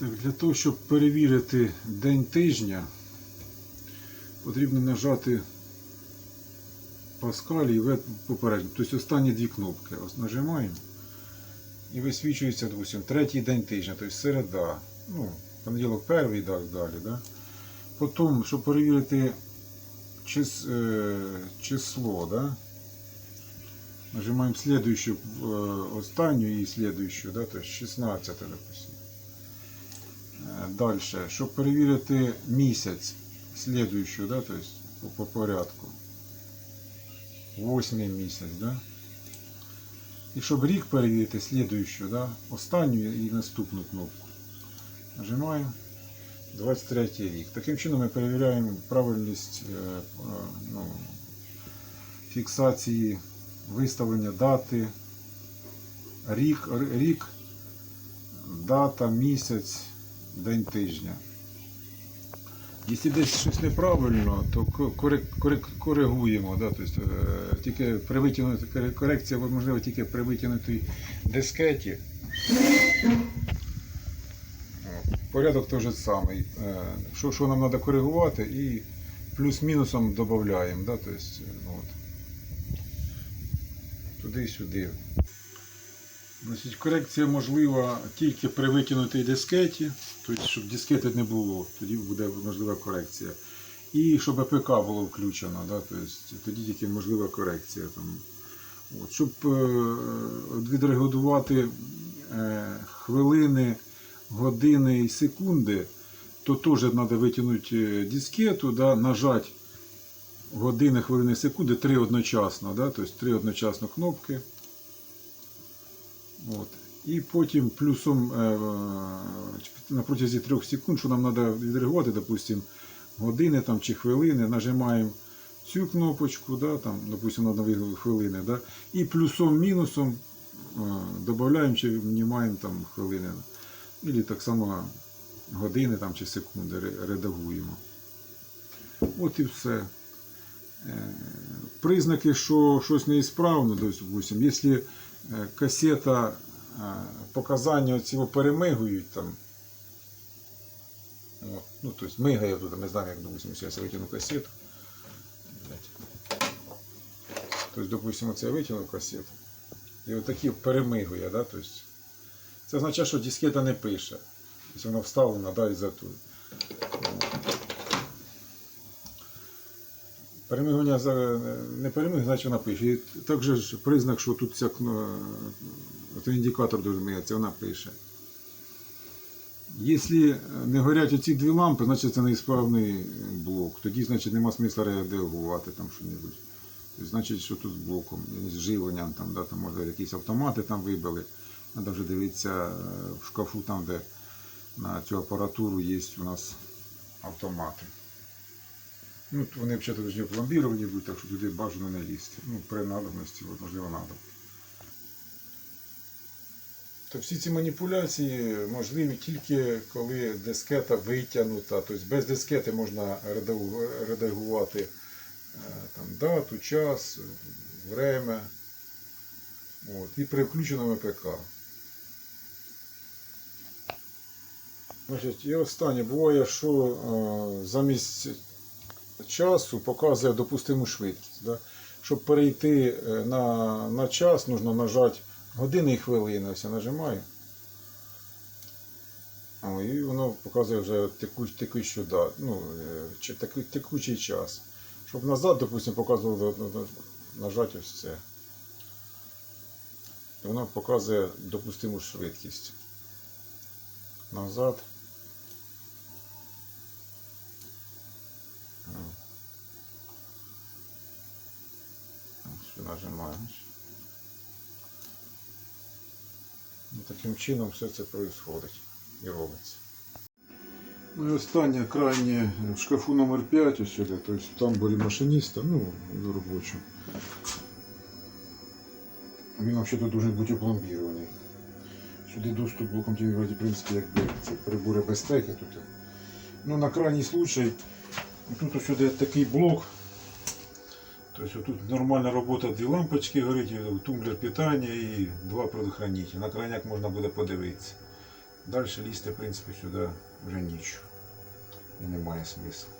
Так, для того, щоб перевірити день тижня, потрібно нажати Паскаль і попередньо. Тобто останні дві кнопки. Ось нажимаємо. І висвічується, допустим, третій день тижня, тобто середа. Ну, понеділок перший і так далі. Да? Потім, щоб перевірити чис, е, число, да? нажимаємо следующую, е, останню і следующую, да? тобто 16, допустим. Далі, щоб перевірити місяць, слідуючу, да, то есть по, по порядку. Восьмий місяць, да? І щоб рік перевірити, слідуючу, да, останню і наступну кнопку. Нажимаємо 23 рік. Таким чином ми перевіряємо правильність е, е, ну, фіксації виставлення дати, рік, рік, дата, місяць, день тижня. Якщо десь щось неправильно, то коригуємо. Да? Тобто, тільки при корекція можлива тільки при витягнутій дискеті. Порядок той же самий. Е, Що, що нам треба коригувати і плюс-мінусом додаємо. Да? Тобто. Туди і сюди. Значить, корекція можлива тільки при витягнутій дискеті, тобто, щоб дискети не було, тоді буде можлива корекція. І щоб АПК було включено, да, тобто, тоді тільки можлива корекція. Там. От, щоб е, відрегулювати е, хвилини, години і секунди, то теж треба витягнути е, дискету, да, нажати години, хвилини, секунди, три одночасно, да, тобто три одночасно кнопки. От. І потім плюсом е, на протязі 3 секунд, що нам треба відреагувати, допустим, години там, чи хвилини, нажимаємо цю кнопочку, да, там, допустим, на хвилини, да, і плюсом-мінусом е, додаємо чи знімаємо там хвилини. Або так само години там, чи секунди редагуємо. От і все. Е, Признаки, що щось неісправно, тобто, допустим, якщо е, касета, е, показання цього перемигують там. От, ну, тобто мигає тут, не знаю, як, допустим, зараз я витягну касету. Тобто, допустим, оце я витягнув касету. І отакі перемигує, да? тобто, це означає, що дискета не пише. Тобто вона вставлена, да, і за Перемигування не перемиг, значить вона пише. І ж признак, що тут ця кно- індикатор дуже мигається, вона пише. Якщо не горять оці дві лампи, значить це неісправний блок. Тоді, значить, нема смисла реагувати там що-небудь. Значить, що тут з блоком, з живленням, там, да, там, може якісь автомати там вибили. Треба вже дивитися е, в шкафу, там, де на цю апаратуру є у нас автомати. Ну, вони взагалі пломбіровані будуть, так що туди бажано не лізти. Ну, при надобності, можливо, треба. То всі ці маніпуляції можливі тільки коли дискета витягнута. Тобто без дискети можна редагувати е, там, дату, час, время. От, і при включеному ПК. Значить, і останнє буває, що е, замість часу показує допустиму швидкість. Да? Щоб перейти е, на, на час, потрібно нажати години і хвилини. Ось я нажимаю. О, і воно показує вже текуч, текущу дату, ну, е, теку- текучий час. Щоб назад, допустимо, показувало на- на- нажати ось це. То воно показує допустиму швидкість. Назад. Нажимаєш. Ну, таким чином все це відбувається і робиться. Ну і останнє крайнє в шкафу номер 5 ось сюди, тобто в тамбурі машиніста, ну, в робочому. Він взагалі дуже бути опломбірований. Сюди доступ блоком телевізора, в принципі, якби це прибори безпеки тут. Ну, на крайній случай, тут ось сюди такий блок. Тобто тут нормальна робота, дві лампочки горить, тумблер питання і два предохранителя. На крайняк можна буде подивитися. Далі лізти, в принципі, сюди вже нічого. І немає смислу.